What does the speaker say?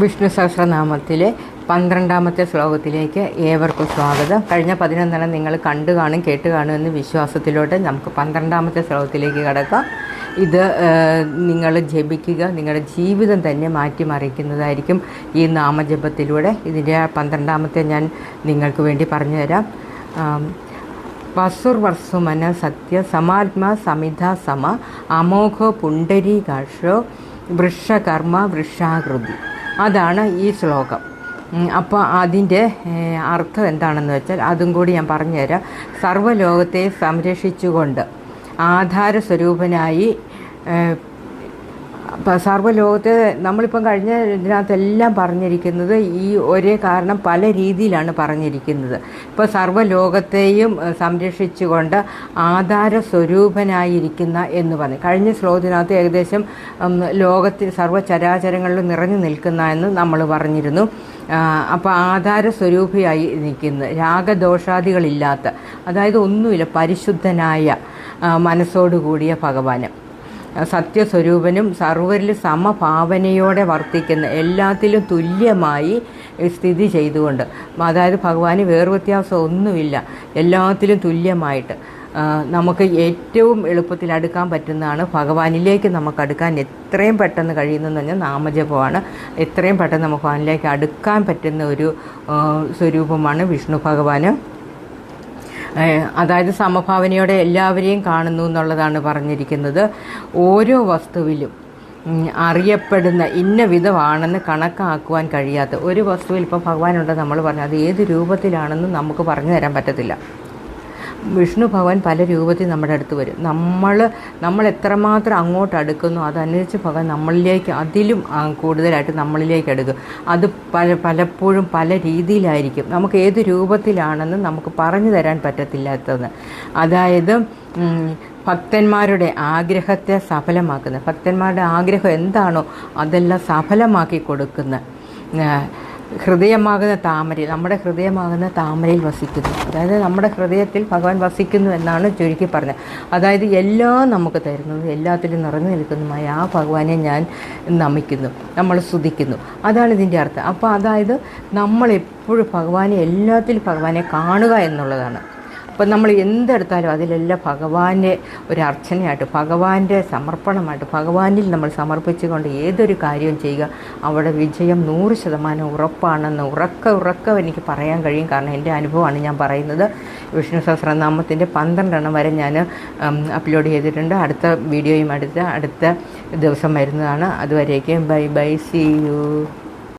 വിഷ്ണു സഹസ്രനാമത്തിലെ പന്ത്രണ്ടാമത്തെ ശ്ലോകത്തിലേക്ക് ഏവർക്കും സ്വാഗതം. കഴിഞ്ഞ പതിനൊന്നെണ്ണം നിങ്ങൾ കണ്ടു കാണും കേട്ട് കാണും എന്ന വിശ്വാസത്തിലോട്ട് നമുക്ക് പന്ത്രണ്ടാമത്തെ ശ്ലോകത്തിലേക്ക് കടക്കാം. ഇത് നിങ്ങൾ ജപിക്കുക നിങ്ങളുടെ ജീവിതം തന്നെ മാറ്റിമറിക്കുന്നതായിരിക്കും ഈ നാമജപത്തിലൂടെ. ഇതിന്റെ പന്ത്രണ്ടാമത്തെ ഞാൻ നിങ്ങൾക്ക് വേണ്ടി പറഞ്ഞുതരാം. വസുർവർസുമന സത്യ സമാത്മ സമിത സമ അമോഘ പുണ്ടരീകാക്ഷോ വൃക്ഷകർമ്മ വൃഷാകൃതി. അതാണ് ഈ ശ്ലോകം. അപ്പോൾ അതിന്റെ അർത്ഥം എന്താണെന്ന് വെച്ചാൽ അതും കൂടി ഞാൻ പറഞ്ഞുതരാം. സർവലോകത്തെ സംരക്ഷിച്ചുകൊണ്ട് ആധാര സ്വരൂപനായി സർവലോകത്തെ നമ്മളിപ്പം കഴിഞ്ഞ ഇതിനകത്തെല്ലാം പറഞ്ഞിരിക്കുന്നത് ഈ ഒരേ കാരണം പല രീതിയിലാണ് പറഞ്ഞിരിക്കുന്നത്. ഇപ്പോൾ സർവലോകത്തെയും സംരക്ഷിച്ചുകൊണ്ട് ആധാര സ്വരൂപനായിരിക്കുന്ന എന്ന് പറഞ്ഞു. കഴിഞ്ഞ ശ്ലോകത്തിനകത്ത് ഏകദേശം ലോകത്തിൽ സർവചരാചരങ്ങളിൽ നിറഞ്ഞു നിൽക്കുന്ന എന്ന് നമ്മൾ പറഞ്ഞിരുന്നു. അപ്പോൾ ആധാര സ്വരൂപിയായി നിൽക്കുന്നത് രാഗദോഷാദികളില്ലാത്ത അതായത് ഒന്നുമില്ല പരിശുദ്ധനായ മനസ്സോടുകൂടിയ ഭഗവാന്. സത്യസ്വരൂപനും സർവരിൽ സമഭാവനയോടെ വർത്തിക്കുന്ന എല്ലാത്തിലും തുല്യമായി സ്ഥിതി ചെയ്തുകൊണ്ട്. അതായത് ഭഗവാന് വേർവ്യത്യാസം ഒന്നുമില്ല. എല്ലാത്തിലും തുല്യമായിട്ട്. നമുക്ക് ഏറ്റവും എളുപ്പത്തിൽ അടുക്കാൻ പറ്റുന്നതാണ് ഭഗവാനിലേക്ക് നമുക്ക് അടുക്കാൻ എത്രയും പെട്ടെന്ന് കഴിയുന്നതെന്ന് പറഞ്ഞാൽ നാമജപമാണ്. എത്രയും പെട്ടെന്ന് നമുക്ക് ഭഗവാനിലേക്ക് അടുക്കാൻ പറ്റുന്ന ഒരു സ്വരൂപമാണ് വിഷ്ണു ഭഗവാന്. അതായത് സമഭാവനയോടെ എല്ലാവരെയും കാണുന്നു എന്നുള്ളതാണ് പറഞ്ഞിരിക്കുന്നത്. ഓരോ വസ്തുവിലും അറിയപ്പെടുന്ന ഇന്ന വിധമാണെന്ന് കണക്കാക്കുവാൻ കഴിയാത്ത ഒരു വസ്തുവിൽ ഇപ്പോൾ ഭഗവാനുണ്ട് നമ്മൾ പറഞ്ഞു. അത് ഏത് രൂപത്തിലാണെന്ന് നമുക്ക് പറഞ്ഞു തരാൻ പറ്റത്തില്ല. വിഷ്ണു ഭഗവാൻ പല രൂപത്തിൽ നമ്മുടെ അടുത്ത് വരും. നമ്മൾ നമ്മൾ എത്രമാത്രം അങ്ങോട്ട് അടുക്കുന്നു അതനുസരിച്ച് ഭഗവാൻ നമ്മളിലേക്ക് അതിലും കൂടുതലായിട്ട് നമ്മളിലേക്ക് അടുക്കും. അത് പല പലപ്പോഴും പല രീതിയിലായിരിക്കും. നമുക്ക് ഏത് രൂപത്തിലാണെന്ന് നമുക്ക് പറഞ്ഞു തരാൻ പറ്റത്തില്ലാത്തത് അതായത് ഭക്തന്മാരുടെ ആഗ്രഹത്തെ സഫലമാക്കുന്ന ഭക്തന്മാരുടെ ആഗ്രഹം എന്താണോ അതെല്ലാം സഫലമാക്കി കൊടുക്കുന്ന ആ, ഹൃദയമാകുന്ന താമരയിൽ നമ്മുടെ ഹൃദയമാകുന്ന താമരയിൽ വസിക്കുന്നു. അതായത് നമ്മുടെ ഹൃദയത്തിൽ ഭഗവാൻ വസിക്കുന്നു എന്നാണ് ചുരുക്കി പറഞ്ഞത്. അതായത് എല്ലാം നമുക്ക് തരുന്നത് എല്ലാത്തിലും നിറഞ്ഞു നിൽക്കുന്നതുമായ ആ ഭഗവാനെ ഞാൻ നമിക്കുന്നു നമ്മൾ സ്തുതിക്കുന്നു. അതാണ് ഇതിന്റെ അർത്ഥം. അപ്പോൾ അതായത് നമ്മളെപ്പോഴും ഭഗവാനെ എല്ലാത്തിലും ഭഗവാനെ കാണുക എന്നുള്ളതാണ്. അപ്പം നമ്മൾ എന്തെടുത്താലും അതിലെല്ലാം ഭഗവാന്റെ ഒരു അർച്ചനയായിട്ട് ഭഗവാന്റെ സമർപ്പണമായിട്ട് ഭഗവാനിൽ നമ്മൾ സമർപ്പിച്ചുകൊണ്ട് ഏതൊരു കാര്യവും ചെയ്യുക അവിടെ വിജയം നൂറ് ശതമാനം ഉറപ്പാണെന്ന് ഉറക്ക ഉറക്കം എനിക്ക് പറയാൻ കഴിയും. കാരണം എന്റെ അനുഭവമാണ് ഞാൻ പറയുന്നത്. വിഷ്ണു സഹസ്രനാമത്തിന്റെ പന്ത്രണ്ടെണ്ണം വരെ ഞാൻ അപ്ലോഡ് ചെയ്തിട്ടുണ്ട്. അടുത്ത വീഡിയോയും അടുത്ത അടുത്ത ദിവസം വരുന്നതാണ്. അതുവരേക്കും ബൈ ബൈ സി യു